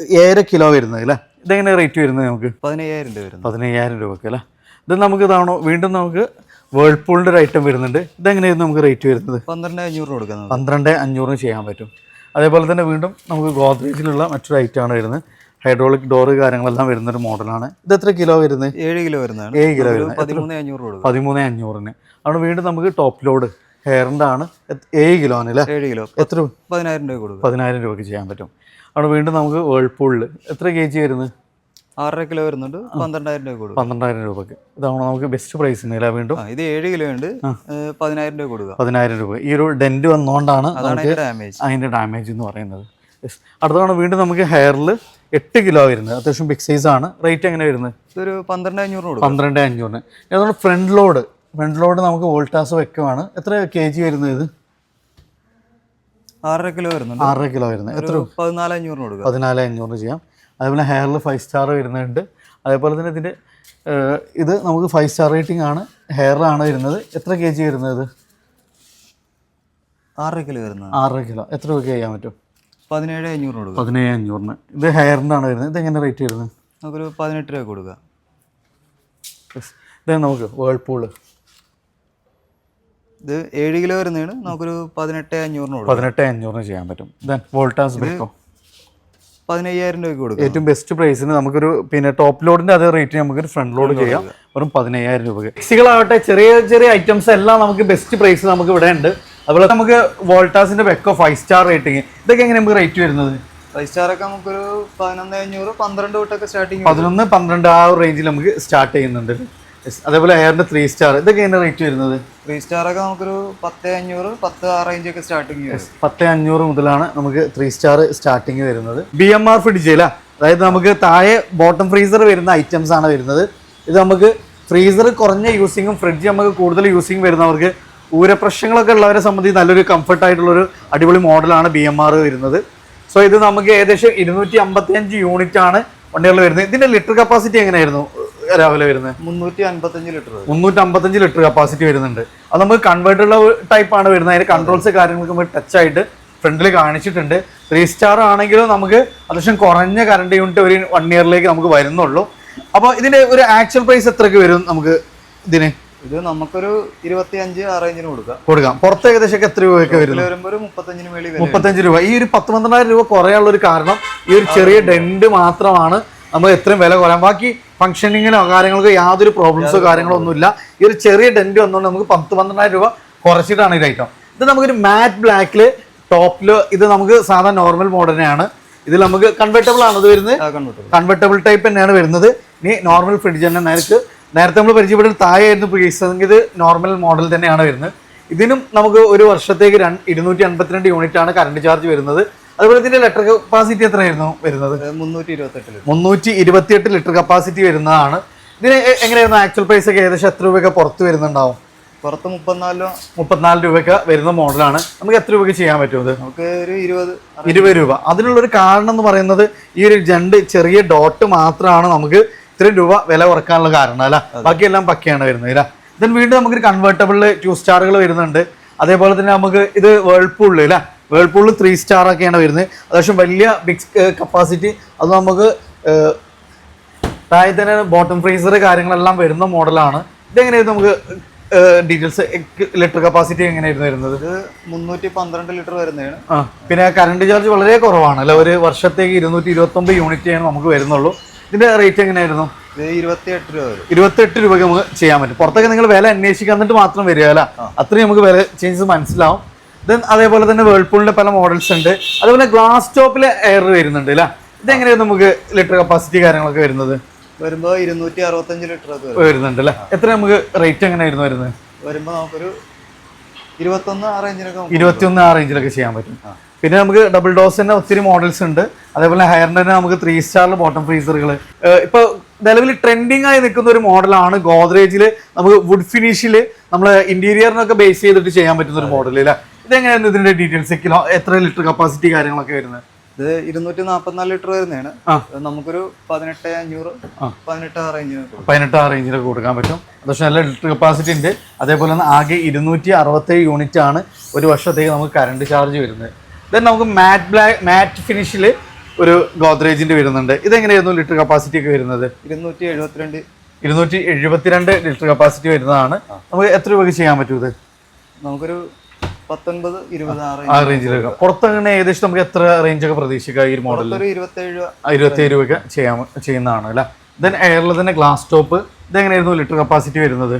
S2: ഏഴര കിലോ വരുന്നത് അല്ലേ? ഇതെങ്ങനെ റേറ്റ് വരുന്നത് നമുക്ക്?
S1: പതിനയ്യായിരം രൂപ വരുന്നത്.
S2: പതിനയ്യായിരം രൂപക്ക് അല്ലേ? ഇത് നമുക്ക് ഇതാണോ വീണ്ടും നമുക്ക് വേൾപൂളിന്റെ ഒരു ഐറ്റം വരുന്നുണ്ട്. ഇതെങ്ങനെയായിരുന്നു നമുക്ക് റേറ്റ് വരുന്നത്?
S1: പന്ത്രണ്ട് അഞ്ഞൂറിന് കൊടുക്കുന്നത്.
S2: പന്ത്രണ്ട് അഞ്ഞൂറിന് ചെയ്യാൻ പറ്റും. അതേപോലെ തന്നെ വീണ്ടും നമുക്ക് ഗോദ്രേജിലുള്ള മറ്റൊരു ഐറ്റം ആണ് വരുന്നത്. ഹൈഡ്രോളിക് ഡോറ് കാര്യങ്ങളെല്ലാം വരുന്ന ഒരു മോഡലാണ് ഇത് എത്ര കിലോ വരുന്നത്?
S1: ഏഴ് കിലോ വരുന്നത്
S2: ഏഴ് കിലോ വരുന്നത്.
S1: പതിമൂന്ന് അഞ്ഞൂറ് കൊടുക്കും.
S2: പതിമൂന്ന് അഞ്ഞൂറിന്. അവിടെ വീണ്ടും നമുക്ക് ടോപ്പ് ലോഡ് ഹെയറിന്റെ ആണ്. ഏഴ് കിലോ ആണ് അല്ലേ?
S1: ഏഴ് കിലോ.
S2: എത്ര?
S1: പതിനായിരം രൂപ കൊടുക്കും.
S2: പതിനായിരം രൂപയ്ക്ക് ചെയ്യാൻ പറ്റും. അവിടെ വീണ്ടും നമുക്ക് വേൾപൂളിൽ എത്ര കെ ജി വരുന്നത്
S1: ആറര കിലോ വരുന്നുണ്ട്. പന്ത്രണ്ടായിരം രൂപ കൊടുക്കും.
S2: പന്ത്രണ്ടായിരം രൂപക്ക്. ഇതാണോ നമുക്ക് ബെസ്റ്റ് പ്രൈസ് ഇല്ല വീണ്ടും?
S1: ഇത് ഏഴ് കിലോ ഉണ്ട്. പതിനായിരം രൂപ കൊടുക്കുക.
S2: പതിനായിരം രൂപ. ഈ ഒരു ഡെന്റ് വന്നുകൊണ്ടാണ്
S1: അതിന്റെ ഡാമേജ്
S2: എന്ന് പറയുന്നത്. അടുത്തതാണ് വീണ്ടും നമുക്ക് ഹെയറിൽ എട്ട് കിലോ വരുന്നത്. അത്യാവശ്യം ബിഗ് സൈസ് ആണ്. റേറ്റ് എങ്ങനെ വരുന്നത്?
S1: ഒരു പന്ത്രണ്ട് അഞ്ഞൂറ്
S2: പന്ത്രണ്ട് അഞ്ഞൂറിന്. ഏതാണ് ഫ്രണ്ട് ലോഡ് ഫ്രണ്ട് ലോഡ് നമുക്ക് വോൾട്ടാസ് വെക്കുവാണ്. എത്ര കെ ജി വരുന്നത് ഇത്?
S1: ആറര കിലോ വരുന്നുണ്ട്.
S2: ആറര കിലോ വരുന്നത്. എത്ര
S1: പതിനാല് അഞ്ഞൂറിന് കൊടുക്കുക
S2: പതിനാല് അഞ്ഞൂറിന് ചെയ്യാം. അതേപോലെ ഹെയറിൽ ഫൈവ് സ്റ്റാർ വരുന്നുണ്ട്. അതേപോലെ തന്നെ ഇതിന്റെ ഇത് നമുക്ക് ഫൈവ് സ്റ്റാർ റേറ്റിംഗ് ആണ്. ഹെയറിലാണ് വരുന്നത്. എത്ര കെ ജി വരുന്നത്?
S1: ആറര കിലോ വരുന്നത്.
S2: ആറര കിലോ. എത്ര രൂപയ്ക്ക് ചെയ്യാൻ പറ്റും?
S1: പതിനേഴ് അഞ്ഞൂറിന് കൊടുക്കുക
S2: പതിനേഴ് അഞ്ഞൂറിന്. ഇത് ഹെയറിന്റെ ആണ് വരുന്നത്. ഇത് എങ്ങനെ റേറ്റ് വരുന്നത്?
S1: നമുക്കൊരു പതിനെട്ട് രൂപ കൊടുക്കുക
S2: ഇതാണ് ഇത് നമുക്ക് വേൾപൂൾ
S1: ഇത് ഏഴ് കിലോ വരുന്നതാണ്. നമുക്കൊരു പതിനെട്ട് അഞ്ഞൂറിന്
S2: പതിനെട്ട് അഞ്ഞൂറിന് ചെയ്യാൻ പറ്റും. ദെൻ വോൾട്ടാസ് ബെക്കോ
S1: പതിനയ്യായിരം രൂപയ്ക്ക് കൊടുക്കും.
S2: ഏറ്റവും ബെസ്റ്റ് പ്രൈസിന് നമുക്കൊരു പിന്നെ ടോപ്പ് ലോഡിന്റെ അതേ റേറ്റ് നമുക്കൊരു ഫ്രണ്ട് ലോഡ് ചെയ്യാം. വെറും പതിനയ്യായിരം രൂപയ്ക്ക്. മിക്സികളാവട്ടെ ചെറിയ ചെറിയ ഐറ്റംസ് എല്ലാം നമുക്ക് ബെസ്റ്റ് പ്രൈസ് നമുക്ക് ഇവിടെ ഉണ്ട്. അതുപോലെ നമുക്ക് വോൾട്ടാസിന്റെ ബെക്കോ ഫൈവ് സ്റ്റാർ റേറ്റിംഗ് ഇതൊക്കെ എങ്ങനെ നമുക്ക് റേറ്റ് വരുന്നത്?
S1: ഫൈവ് സ്റ്റാർ ഒക്കെ നമുക്കൊരു പതിനൊന്ന് അഞ്ഞൂറ് പന്ത്രണ്ട് തൊട്ടൊക്കെ സ്റ്റാർട്ടിങ്
S2: പതിനൊന്ന് പന്ത്രണ്ട് ആ റേഞ്ചിൽ നമുക്ക് സ്റ്റാർട്ട് ചെയ്യുന്നുണ്ട്. അതേപോലെ എയറിന്റെ ത്രീ സ്റ്റാർ ഇതൊക്കെ എങ്ങനെ റേറ്റ് വരുന്നത്?
S1: ത്രീ സ്റ്റാർ ഒക്കെ നമുക്കൊരു പത്ത് അഞ്ഞൂറ് പത്ത് ആ റേഞ്ച് ഒക്കെ സ്റ്റാർട്ടിങ്
S2: പത്ത് അഞ്ഞൂറ് മുതലാണ് നമുക്ക് ത്രീ സ്റ്റാർ സ്റ്റാർട്ടിങ് വരുന്നത്. ബി എം ആർ ഫ്രിഡ്ജ് അല്ല? അതായത് നമുക്ക് താഴെ ബോട്ടം ഫ്രീസർ വരുന്ന ഐറ്റംസ് ആണ് വരുന്നത്. ഇത് നമുക്ക് ഫ്രീസർ കുറഞ്ഞ യൂസിങ്ങും ഫ്രിഡ്ജ് നമുക്ക് കൂടുതൽ യൂസിങ് വരുന്നവർക്ക് ഊരപ്രശ്നങ്ങളൊക്കെ ഉള്ളവരെ സംബന്ധിച്ച് നല്ലൊരു കംഫർട്ട് ആയിട്ടുള്ളൊരു അടിപൊളി മോഡലാണ് ബി എം ആർ വരുന്നത്. സോ ഇത് നമുക്ക് ഏകദേശം ഇരുന്നൂറ്റി അമ്പത്തി അഞ്ച് യൂണിറ്റ് ആണ് വണ്ടികളിൽ വരുന്നത്. ഇതിന്റെ ലിറ്റർ കപ്പാസിറ്റി എങ്ങനെയായിരുന്നു? രാവിലെ വരുന്നത്
S1: മുന്നൂറ്റി അൻപത്തഞ്ച് ലിറ്റർ.
S2: മുന്നൂറ്റി അമ്പത്തഞ്ച് ലിറ്റർ കപ്പാസിറ്റി വരുന്നുണ്ട്. അത് നമുക്ക് കൺവേർട്ടുള്ള ടൈപ്പ് ആണ് വരുന്നത്. അതിന്റെ കൺട്രോൾസ് കാര്യങ്ങളൊക്കെ നമുക്ക് ടച്ച് ആയിട്ട് ഫ്രണ്ടിൽ കാണിച്ചിട്ടുണ്ട്. ത്രീ സ്റ്റാർ ആണെങ്കിലും നമുക്ക് അത്യാവശ്യം കുറഞ്ഞ കറണ്ട് യൂണിറ്റ് ഒരു വൺ ഇയറിലേക്ക് നമുക്ക് വരുന്നുള്ളൂ. അപ്പോൾ ഇതിന്റെ ഒരു ആക്ച്വൽ പ്രൈസ് എത്രയ്ക്ക് വരും നമുക്ക് ഇതിന്?
S1: ഇത് നമുക്കൊരു ഇരുപത്തി അഞ്ച് ആ റേഞ്ചിന് കൊടുക്കാം.
S2: കൊടുക്കാം. പുറത്ത് ഏകദേശം എത്ര രൂപയൊക്കെ വരും
S1: ഒരു മുപ്പത്തഞ്ചിന്
S2: മുപ്പത്തഞ്ച് രൂപ. ഈ ഒരു പത്ത് പന്ത്രണ്ടായിരം രൂപ കുറയാനുള്ള ഒരു കാരണം ഈ ഒരു ചെറിയ ഡെന്റ് മാത്രമാണ്. നമ്മൾ എത്രയും വില കുറയാം. ബാക്കി ഫംഗ്ഷനിങ്ങിനോ കാര്യങ്ങൾക്കോ യാതൊരു പ്രോബ്ലംസോ കാര്യങ്ങളോ ഒന്നുമില്ല. ഈ ഒരു ചെറിയ ഡെന്റ് വന്നുകൊണ്ട് നമുക്ക് പത്ത് പന്ത്രണ്ടായിരം രൂപ കുറച്ചിട്ടാണ് ഇത് ഐറ്റം ഇത് നമുക്കൊരു മാറ്റ് ബ്ലാക്കിൽ ടോപ്പിൽ ഇത് നമുക്ക് സാധാരണ നോർമൽ മോഡലിനെയാണ് ഇതിൽ നമുക്ക് കൺവെർട്ടബിൾ ആണ് ഇത് വരുന്നത്.
S1: കൺവെർട്ടബിൾ
S2: ടൈപ്പ് തന്നെയാണ് വരുന്നത്. ഇനി നോർമൽ ഫ്രിഡ്ജ് തന്നെ നേരത്തെ നേരത്തെ നമ്മൾ പരിചയപ്പെട്ട താഴെയായിരുന്നു പ്രൈസ് എങ്കിൽ ഇത് നോർമൽ മോഡൽ തന്നെയാണ് വരുന്നത്. ഇതിനും നമുക്ക് ഒരു വർഷത്തേക്ക് രണ്ട് ഇരുന്നൂറ്റി അൻപത്തിരണ്ട് യൂണിറ്റ് ആണ് കറണ്ട് ചാർജ് വരുന്നത്. അതുപോലെ ഇതിന്റെ ലിറ്റർ കപ്പാസിറ്റി എത്രയായിരുന്നു വരുന്നത്?
S1: മുന്നൂറ്റി ഇരുപത്തെട്ട്
S2: മുന്നൂറ്റി ഇരുപത്തിയെട്ട് ലിറ്റർ കപ്പാസിറ്റി വരുന്നതാണ്. ഇതിന് എങ്ങനെയായിരുന്നു ആക്ച്വൽ പ്രൈസ് ഒക്കെ ഏകദേശം എത്ര രൂപയൊക്കെ പുറത്ത് വരുന്നുണ്ടാവും?
S1: പുറത്ത് മുപ്പത്തിനാലോ?
S2: മുപ്പത്തിനാല് രൂപയ്ക്ക് വരുന്ന മോഡലാണ് നമുക്ക് എത്ര രൂപയ്ക്ക് ചെയ്യാൻ പറ്റും ഇത്
S1: നമുക്ക് ഒരു ഇരുപത്
S2: ഇരുപത് രൂപ. അതിനുള്ളൊരു കാരണം എന്ന് പറയുന്നത് ഈ ഒരു ജണ്ട് ചെറിയ ഡോട്ട് മാത്രമാണ് നമുക്ക് ഇത്രയും രൂപ വില കുറക്കാനുള്ള കാരണം അല്ല? ബാക്കിയെല്ലാം പക്കയാണ് വരുന്നത് അല്ല? ദെൻ വീണ്ടും നമുക്കൊരു കൺവേർട്ടബിൾ ടു സ്റ്റാറുകൾ വരുന്നുണ്ട്. അതേപോലെ തന്നെ നമുക്ക് ഇത് വേൾപൂളിൽ അല്ല? വേൾപൂളിൽ ത്രീ സ്റ്റാർ ഒക്കെയാണ് വരുന്നത്. അത്യാവശ്യം വലിയ ബിഗ് കപ്പാസിറ്റി അത് നമുക്ക് താഴെ തന്നെ ബോട്ടം ഫ്രീസർ കാര്യങ്ങളെല്ലാം വരുന്ന മോഡലാണ് ഇതെങ്ങനെയായിരുന്നു നമുക്ക് ഡീറ്റെയിൽസ് ലിറ്റർ കപ്പാസിറ്റി എങ്ങനെയായിരുന്നു വരുന്നത്?
S1: ഇത് മുന്നൂറ്റി പന്ത്രണ്ട് ലിറ്റർ വരുന്നതാണ്.
S2: ആ പിന്നെ കറണ്ട് ചാർജ് വളരെ കുറവാണ് അല്ലെ? ഒരു വർഷത്തേക്ക് ഇരുന്നൂറ്റി ഇരുപത്തി ഒമ്പത് യൂണിറ്റ് ആണ് നമുക്ക് വരുന്നുള്ളൂ. ഇതിന്റെ റേറ്റ് എങ്ങനെയായിരുന്നു?
S1: ഇരുപത്തിയെട്ട് രൂപ വരും.
S2: ഇരുപത്തെട്ട് രൂപയ്ക്ക് നമുക്ക് ചെയ്യാൻ പറ്റും. പുറത്തൊക്കെ നിങ്ങൾ വില അന്വേഷിക്കാൻ മാത്രം വരിക അല്ല? അത്രയും നമുക്ക് വില ചേഞ്ചസ് മനസ്സിലാവും. ദെൻ അതേപോലെ തന്നെ വേൾപൂളിന്റെ പല മോഡൽസ് ഉണ്ട്. അതുപോലെ ഗ്ലാസ് ടോപ്പിലെ എയർ വരുന്നുണ്ട് അല്ലേ ഇതെങ്ങനെയാണ് നമുക്ക് ലിറ്റർ കപ്പാസിറ്റി കാര്യങ്ങളൊക്കെ വരുന്നത്?
S1: വരുമ്പോ ഇരുന്നൂറ്റി അറുപത്തഞ്ച് ലിറ്റർ
S2: വരുന്നുണ്ട് അല്ലേ എത്ര നമുക്ക് റേറ്റ് എങ്ങനെയായിരുന്നു വരുന്നത്?
S1: വരുമ്പോ നമുക്കൊരു ഇരുപത്തൊന്ന് ആ
S2: ഇരുപത്തിയൊന്ന് റേഞ്ചിലൊക്കെ ചെയ്യാൻ പറ്റും. പിന്നെ നമുക്ക് ഡബിൾ ഡോസ് തന്നെ ഒത്തിരി മോഡൽസ് ഉണ്ട്. അതേപോലെ ഹയറിന്റെ തന്നെ നമുക്ക് ത്രീ സ്റ്റാറിൽ ബോട്ടം ഫ്രീസറുകൾ ഇപ്പൊ നിലവിൽ ട്രെൻഡിങ് ആയി നിൽക്കുന്ന ഒരു മോഡലാണ് ഗോദ്രേജിൽ നമുക്ക് വുഡ് ഫിനിഷിൽ നമ്മൾ ഇന്റീരിയറിനൊക്കെ ബേസ് ചെയ്തിട്ട് ചെയ്യാൻ പറ്റുന്ന ഒരു മോഡൽ അല്ലേ ഇതെങ്ങനെയാണ് ഇതിന്റെ ഡീറ്റെയിൽസ് കിലോ എത്ര ലിറ്റർ കപ്പാസിറ്റി കാര്യങ്ങളൊക്കെ വരുന്നത്?
S1: ഇത് ഇരുന്നൂറ്റി നാൽപ്പത്തിനാല് ലിറ്റർ വരുന്നതാണ്. നമുക്കൊരു പതിനെട്ട് അഞ്ഞൂറ് പതിനെട്ട് ആ റേഞ്ചിനൊക്കെ.
S2: പതിനെട്ട് ആ റേഞ്ചിലൊക്കെ കൊടുക്കാൻ പറ്റും. പക്ഷേ നല്ല ലിറ്റർ കപ്പാസിറ്റി ഉണ്ട്. അതേപോലെ തന്നെ ആകെ ഇരുന്നൂറ്റി അറുപത്തേഴ് യൂണിറ്റ് ആണ് ഒരു വർഷത്തേക്ക് നമുക്ക് കറണ്ട് ചാർജ് വരുന്നത്. ദെൻ നമുക്ക് മാറ്റ് ബ്ലാക്ക് മാറ്റ് ഫിനിഷിൽ ഒരു ഗോദ്രേജിന്റെ വരുന്നുണ്ട്. ഇതെങ്ങനെയായിരുന്നു ലിറ്റർ കപ്പാസിറ്റി ഒക്കെ വരുന്നത്?
S1: ഇരുന്നൂറ്റി എഴുപത്തിരണ്ട്
S2: ഇരുന്നൂറ്റി എഴുപത്തിരണ്ട് ലിറ്റർ കപ്പാസിറ്റി വരുന്നതാണ്. നമുക്ക് എത്ര രൂപയ്ക്ക് ചെയ്യാൻ പറ്റൂ ഇത്?
S1: നമുക്കൊരു പത്തൊൻപത് ഇരുപത് ആ
S2: ആ
S1: റേഞ്ച്
S2: റേഞ്ചിലൊക്കെ പുറത്തങ്ങനെ ഏകദേശം നമുക്ക് എത്ര റേഞ്ച് ഒക്കെ പ്രതീക്ഷിക്കാം ഈ ഒരു
S1: ഇരുപത്തേഴ് രൂപ
S2: രൂപയ്ക്ക് ചെയ്യാൻ ചെയ്യുന്നതാണ് അല്ലേ? ദെൻ എയറിൽ തന്നെ ഗ്ലാസ് ടോപ്പ് ഇതെങ്ങനെയായിരുന്നു ലിറ്റർ കപ്പാസിറ്റി വരുന്നത്?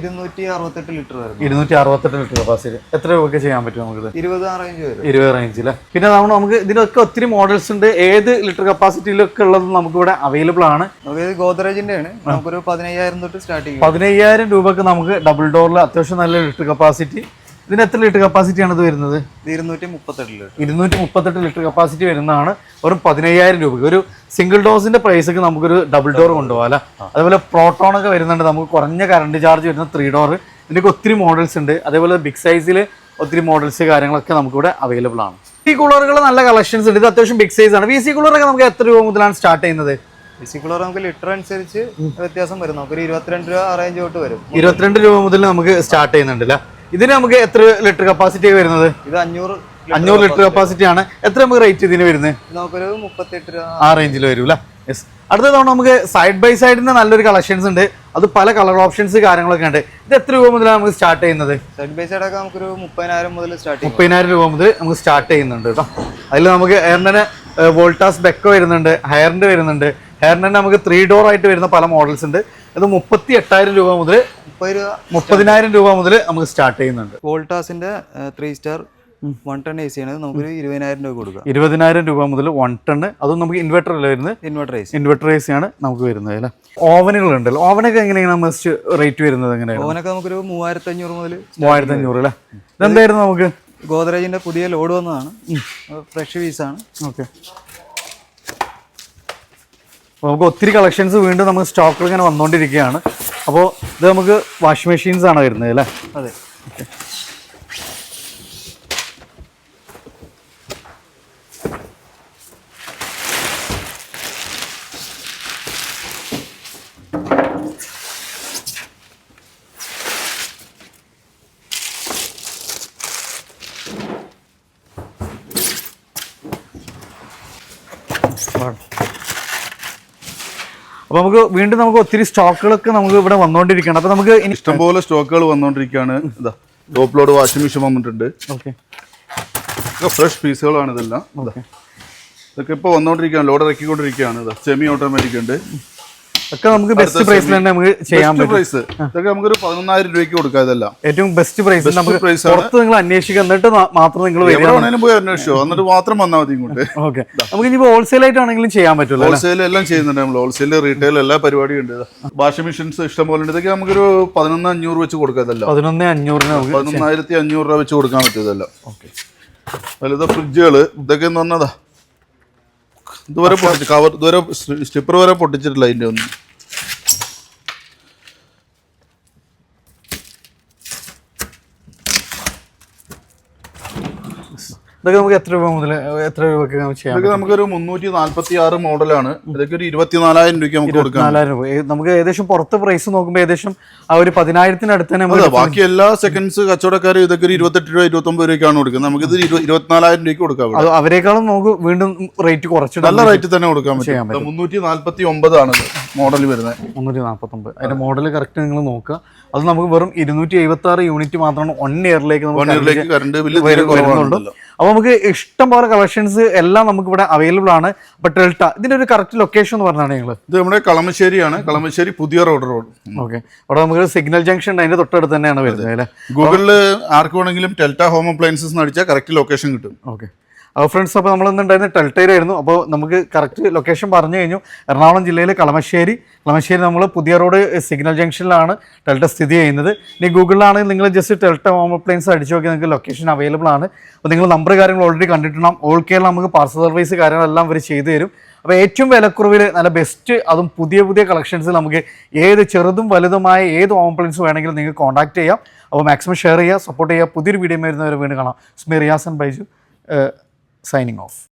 S1: ഇരുന്നൂറ്റി അറുപത്തെട്ട് ലിറ്റർ വരുന്നു.
S2: ഇരുന്നൂറ്റി അറുപത്തെട്ട് ലിറ്റർ കപ്പാസിറ്റി. എത്ര രൂപയ്ക്ക് ചെയ്യാൻ പറ്റും നമുക്ക്
S1: ഇരുപത് റേഞ്ച് വരും.
S2: ഇരുപത് റേഞ്ചിൽ പിന്നെ നമ്മൾ നമുക്ക് ഇതിനൊക്കെ ഒത്തിരി മോഡൽസ് ഉണ്ട്. ഏത് ലിറ്റർ കപ്പാസിറ്റിയിലൊക്കെ ഉള്ളത് നമുക്ക് ഇവിടെ അവൈലബിൾ ആണ്
S1: ഗോദ്രേജിന്റെ ആണ് നമുക്കൊരു പതിനയ്യായിരം തൊട്ട് സ്റ്റാർട്ട് ചെയ്യും.
S2: പതിനയ്യായിരം രൂപക്ക് നമുക്ക് ഡബിൾ ഡോറിൽ അത്യാവശ്യം നല്ല ലിറ്റർ കപ്പാസിറ്റി. ഇതിന് എത്ര ലിറ്റർ കപ്പാസിറ്റി ആണ് ഇത് വരുന്നത്?
S1: ഇരുന്നൂറ്റി മുപ്പത്തെട്ട് ലിറ്റർ.
S2: ഇരുന്നൂറ്റി മുപ്പത്തെട്ട് ലിറ്റർ കപ്പാസിറ്റി വരുന്നതാണ്. ഒരു പതിനയ്യായിരം രൂപയ്ക്ക്. ഒരു സിംഗിൾ ഡോസിന്റെ പ്രൈസൊക്കെ നമുക്കൊരു ഡബിൾ ഡോർ കൊണ്ടുപോകാം അല്ല? അതുപോലെ പ്രോട്ടോൺ ഒക്കെ വരുന്നുണ്ട്. നമുക്ക് കുറഞ്ഞ കറണ്ട് ചാർജ് വരുന്ന ത്രീ ഡോർ ഇതിനൊക്കെ ഒത്തിരി മോഡൽസ് ഉണ്ട്. അതേപോലെ ബിഗ് സൈസിൽ ഒത്തിരി മോഡൽസ് കാര്യങ്ങളൊക്കെ നമുക്കിവിടെ അവൈലബിൾ ആണ്. ഈ കൂളറുകൾ നല്ല കളക്ഷൻസ് ഉണ്ട്. ഇത് അത്യാവശ്യം ബിഗ് സൈസ് ആണ്. വി സി കൂളറൊക്കെ നമുക്ക് എത്ര രൂപ മുതലാണ് സ്റ്റാർട്ട് ചെയ്യുന്നത്?
S1: ഫിസിക്കുളർ നമുക്ക് ലിറ്റർ അനുസരിച്ച് വ്യത്യാസം വരും. നമുക്ക് ഇരുപത്തിരണ്ട് രൂപ അറേഞ്ച് റേഞ്ച് തൊട്ട് വരും.
S2: ഇരുപത്തിരണ്ട് രൂപ മുതൽ നമുക്ക് സ്റ്റാർട്ട് ചെയ്യുന്നുണ്ട് അല്ലേ? ഇതിന് നമുക്ക് എത്ര ലിറ്റർ കപ്പാസിറ്റി വരുന്നത്?
S1: ഇത് അഞ്ഞൂറ്
S2: അഞ്ഞൂറ് ലിറ്റർ കപ്പാസിറ്റി ആണ്. എത്ര നമുക്ക് റേറ്റ് ഇതിന് വരുന്നത്?
S1: നമുക്കൊരു മുപ്പത്തെട്ട് രൂപ.
S2: ആ റേഞ്ചിൽ വരും അല്ലേ യെസ് അടുത്ത തവണ നമുക്ക് സൈഡ് ബൈ സൈഡിന് നല്ലൊരു കളക്ഷൻസ് ഉണ്ട്. അത് പല കളർ ഓപ്ഷൻസ് കാര്യങ്ങളൊക്കെ ഉണ്ട്. ഇത് എത്ര രൂപ മുതലാണ് നമുക്ക് സ്റ്റാർട്ട് ചെയ്യുന്നത്?
S1: സൈഡ് ബൈ സൈഡ് ഒക്കെ നമുക്കൊരു മുപ്പതിനായിരം മുതൽ സ്റ്റാർട്ട്
S2: മുപ്പതിനായിരം രൂപ മുതൽ നമുക്ക് സ്റ്റാർട്ട് ചെയ്യുന്നുണ്ട് കേട്ടോ. അതിൽ നമുക്ക് എയറിന്റെ വോൾട്ടാസ് ബെക്കോ വരുന്നുണ്ട് ഹയറിന്റെ വരുന്നുണ്ട് ഹെയറിന്റെ നമുക്ക് ത്രീ ഡോർ ആയിട്ട് വരുന്ന പല മോഡൽസ് ഉണ്ട്. അത് മുപ്പത്തി എട്ടായിരം രൂപ മുതൽ മുപ്പതിനായിരം രൂപ മുതൽ നമുക്ക് സ്റ്റാർട്ട് ചെയ്യുന്നുണ്ട്.
S1: വോൾട്ടാസിന്റെ three star one ton A C ആണ്. നമുക്ക് ഇരുപതിനായിരം രൂപ കൊടുക്കുക
S2: ഇരുപതിനായിരം രൂപ മുതൽ വൺ ടൺ അതും നമുക്ക് ഇൻവെർട്ടർ അല്ലേ വരുന്നത്?
S1: Inverter A C
S2: inverter A C ആണ് നമുക്ക് വരുന്നത് അല്ലേ? ഓവനുകൾ ഉണ്ടല്ലോ ഓവനൊക്കെ എങ്ങനെയാണ് മസ്റ്റ് റേറ്റ് വരുന്നത് എങ്ങനെയാണ്?
S1: ഓനൊക്കെ നമുക്കൊരു മൂവായിരത്തി അഞ്ഞൂറ് മുതൽ
S2: മൂവായിരത്തി അഞ്ഞൂറ് അല്ലേ ഇതെന്തായിരുന്നു നമുക്ക്?
S1: ഗോദ്രേജിന്റെ പുതിയ ലോഡ് വന്നതാണ്. ഫ്രഷ് പീസാണ്
S2: ഓക്കെ നമുക്ക് ഒത്തിരി കളക്ഷൻസ് വീണ്ടും നമുക്ക് സ്റ്റോക്കിൽ ഇങ്ങനെ വന്നുകൊണ്ടിരിക്കുകയാണ് അപ്പോൾ ഇത് നമുക്ക് വാഷിംഗ് മെഷീൻസ് ആണ് വരുന്നത് അല്ലേ?
S1: അതെ.
S2: അപ്പോൾ നമുക്ക് വീണ്ടും നമുക്ക് ഒത്തിരി സ്റ്റോക്കുകളൊക്കെ നമുക്ക് ഇവിടെ വന്നുകൊണ്ടിരിക്കണം അപ്പൊ നമുക്ക്
S3: ഇഷ്ടംപോലെ സ്റ്റോക്കുകൾ വന്നുകൊണ്ടിരിക്കുകയാണ് ഇതാ ടോപ്പ് ലോഡ് വാഷിംഗ് മെഷീൻ വന്നിട്ടുണ്ട്.
S2: ഓക്കെ.
S3: ഫ്രഷ് പീസുകളാണ് ഇതെല്ലാം. ഇതൊക്കെ ഇപ്പോൾ വന്നുകൊണ്ടിരിക്കുകയാണ് ലോഡ് ഇറക്കിക്കൊണ്ടിരിക്കുകയാണ്. ഇതാ സെമി ഓട്ടോമാറ്റിക് ഉണ്ട്.
S2: ഒക്കെ നമുക്ക് ബെസ്റ്റ് പ്രൈസിൽ തന്നെ നമുക്ക് ചെയ്യാൻ
S3: പ്രൈസ് ഇതൊക്കെ നമുക്കൊരു പതിനൊന്നായിരം രൂപയ്ക്ക് കൊടുക്കാം ഇതെല്ലാം.
S2: ഏറ്റവും ബെസ്റ്റ് പ്രൈസ് നമുക്ക് പുറത്ത് നിങ്ങൾ അന്വേഷിക്കുക. എന്നിട്ട് മാത്രം നിങ്ങൾ
S3: പോയി അന്വേഷിച്ചോ. എന്നിട്ട് മാത്രം വന്നാൽ മതി ഇങ്ങോട്ട്.
S2: ഓക്കെ. നമുക്ക് ഇനി ഹോൾസെയിൽ ആയിട്ടാണെങ്കിലും ചെയ്യാൻ പറ്റുമല്ലോ
S3: ഹോൾസെയിൽ എല്ലാം ചെയ്യുന്നുണ്ട് നമ്മൾ. ഹോൾസെയിൽ റീറ്റെയിൽ എല്ലാ പരിപാടിയും ഉണ്ട്. വാഷിംഗ് മെഷീൻസ് ഇഷ്ടം പോലെ ഇതൊക്കെ നമുക്കൊരു പതിനൊന്ന് അഞ്ഞൂറ് വെച്ച് കൊടുക്കാം ഇതെല്ലാം.
S2: പതിനൊന്ന് അഞ്ഞൂറിന്
S3: പതിനൊന്നായിരത്തി അഞ്ഞൂറ് രൂപ വെച്ച് കൊടുക്കാൻ പറ്റും ഇതെല്ലാം. വലുത് ഫ്രിഡ്ജുകൾ ഇതൊക്കെ എന്ന് പറഞ്ഞതാ ഇതുവരെ പൊട്ടിച്ച് കവർ ഇതുവരെ സ്റ്റിപ്പർ വരെ പൊട്ടിച്ചിട്ടില്ല അതിന്റെ ഒന്നും.
S2: ഇതൊക്കെ നമുക്ക് എത്ര രൂപ മുതൽ എത്ര രൂപയ്ക്ക് നമുക്ക് ചെയ്യാം
S3: ഇതൊക്കെ നമുക്കൊരു മുന്നൂറ്റി നാല്പത്തി ആറ് മോഡലാണ്. ഇതൊക്കെ ഒരു ഇരുപത്തിനാലായിരം രൂപയ്ക്ക് നമുക്ക് കൊടുക്കാം.
S2: നാലായിരം രൂപ. നമുക്ക് ഏകദേശം പുറത്ത് പ്രൈസ് നോക്കുമ്പോൾ ഏകദേശം ആ ഒരു പതിനായിരത്തിനടുത്ത് തന്നെ
S3: ബാക്കി എല്ലാ സെക്കൻഡ്സ് കച്ചവടക്കാർ ഇതൊക്കെ ഒരു ഇരുപത്തെട്ട് രൂപ ഇരുപത്തൊമ്പത് രൂപയ്ക്കാണ് കൊടുക്കുന്നത്. നമുക്ക് ഇത് ഇരുപത്തിനാലായിരം രൂപയ്ക്ക് കൊടുക്കാം.
S2: അത് അവരെക്കാളും നമുക്ക് വീണ്ടും റേറ്റ് കുറച്ച്
S3: നല്ല റേറ്റ് തന്നെ കൊടുക്കാൻ പറ്റും. മുന്നൂറ്റി നാല്പത്തി ഒമ്പതാണ് മോഡൽ വരുന്നത്.
S2: മുന്നൂറ്റി നാൽപ്പത്തൊമ്പത് അതിന്റെ മോഡൽ കറക്റ്റ് നിങ്ങൾ നോക്കുക. അത് നമുക്ക് വെറും ഇരുന്നൂറ്റി എഴുപത്തി ആറ് യൂണിറ്റ് മാത്രമാണ് വൺ ഇയറിലേക്ക്
S3: വൺ ഇയറിലേക്ക് കറണ്ട് ബില്ല് വരുന്നുണ്ടല്ലോ
S2: വരുന്നുണ്ട്
S3: കുറവാണല്ലോ.
S2: അപ്പോൾ നമുക്ക് ഇഷ്ടം പോലെ കളക്ഷൻസ് എല്ലാം നമുക്ക് ഇവിടെ അവൈലബിൾ ആണ്. ബട്ട് ടെൽട്ട ഇതിന്റെ ഒരു കറക്റ്റ് ലൊക്കേഷൻ എന്ന് പറഞ്ഞാണ് ഞങ്ങൾ
S3: ഇത് നമ്മുടെ കളമശ്ശേരിയാണ്. കളമശ്ശേരി പുതിയ റോഡ് റോഡ്.
S2: ഓക്കെ അവിടെ നമുക്ക് സിഗ്നൽ ജംഗ്ഷൻ ഉണ്ട്. അതിന്റെ തൊട്ടടുത്ത് തന്നെയാണ് വരുന്നത് അല്ലേ?
S3: ഗൂഗിളിൽ ആർക്ക് വേണമെങ്കിലും ടെൽറ്റ ഹോം അപ്ലയൻസസ് എന്ന് അടിച്ചാൽ കറക്റ്റ് ലൊക്കേഷൻ കിട്ടും.
S2: ഓക്കെ അപ്പോൾ ഫ്രണ്ട്സ് അപ്പോൾ നമ്മൾ ഇന്നുണ്ടായിരുന്ന ടെൽട്ടയിലായിരുന്നു അപ്പോൾ നമുക്ക് കറക്റ്റ് ലൊക്കേഷൻ പറഞ്ഞു കഴിഞ്ഞു. എറണാകുളം ജില്ലയിലെ കളമശ്ശേരി. കളമശ്ശേരി നമ്മൾ പുതിയ റോഡ് സിഗ്നൽ ജംഗ്ഷനിലാണ് ടെൽറ്റ സ്ഥിതി ചെയ്യുന്നത്. ഇനി ഗൂഗിളിലാണെങ്കിൽ നിങ്ങൾ ജസ്റ്റ് ടെൽറ്റ ഹോം അപ്ലയൻസ് അടിച്ചു നോക്കി നിങ്ങൾക്ക് ലൊക്കേഷൻ അവൈലബിൾ ആണ്. അപ്പോൾ നിങ്ങൾ നമ്പർ കാര്യങ്ങൾ ഓൾറെഡി കണ്ടിട്ടുണ്ടാകും ഓൾ കേരള നമുക്ക് പാർസൽ സർവീസ് കാര്യങ്ങളെല്ലാം അവർ ചെയ്തു തരും. അപ്പോൾ ഏറ്റവും വിലക്കുറവിൽ നല്ല ബെസ്റ്റ് അതും പുതിയ പുതിയ കളക്ഷൻസ് നമുക്ക് ഏത് ചെറുതും വലുതുമായ ഏത് ഹോം അപ്ലയൻസ് വേണമെങ്കിലും നിങ്ങൾക്ക് കോൺടാക്ട് ചെയ്യാം. അപ്പോൾ മാക്സിമം ഷെയർ ചെയ്യുക സപ്പോർട്ട് ചെയ്യുക. പുതിയൊരു വീഡിയോ വരുന്നവരെ വീണ്ടും കാണാം. സ്മി റിയാസൻ ബൈജു signing off.